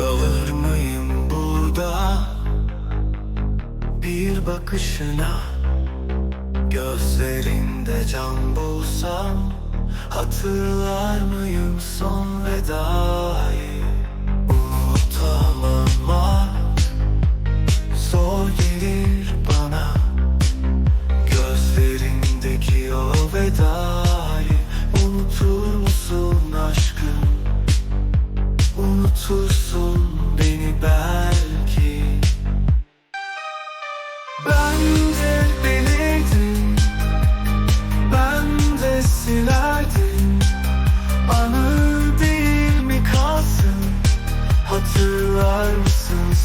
Kalır mıyım burada? Bir bakışına Gözlerinde can bulsam Hatırlar mıyım son vedayı? Unutamamak Zor gelir bana. Gözlerindeki o vedayı Unutur musun aşkım? Unutursun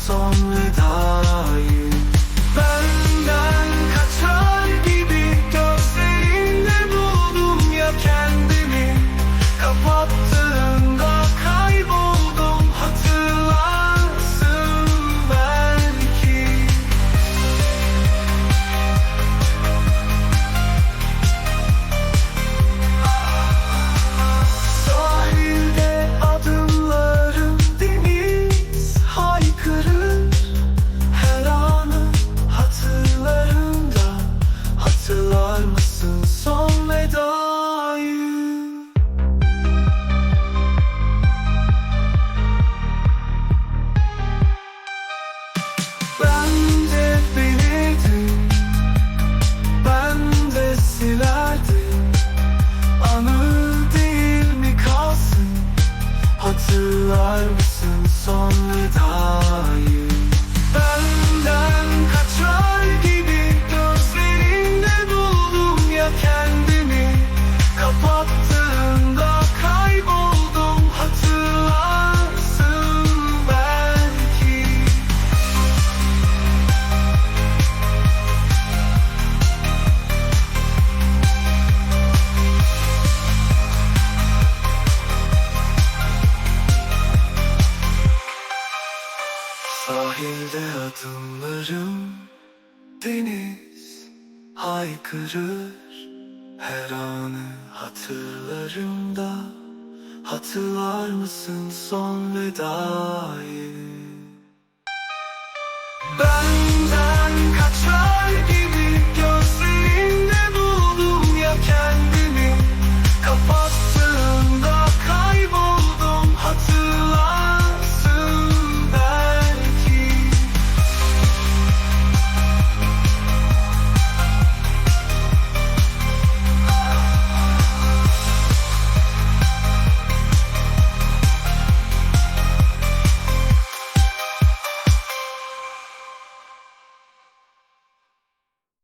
mısın son Sahilde adımlarım deniz haykırır Her anı hatırlarımda Hatırlar mısın son vedayı? Ben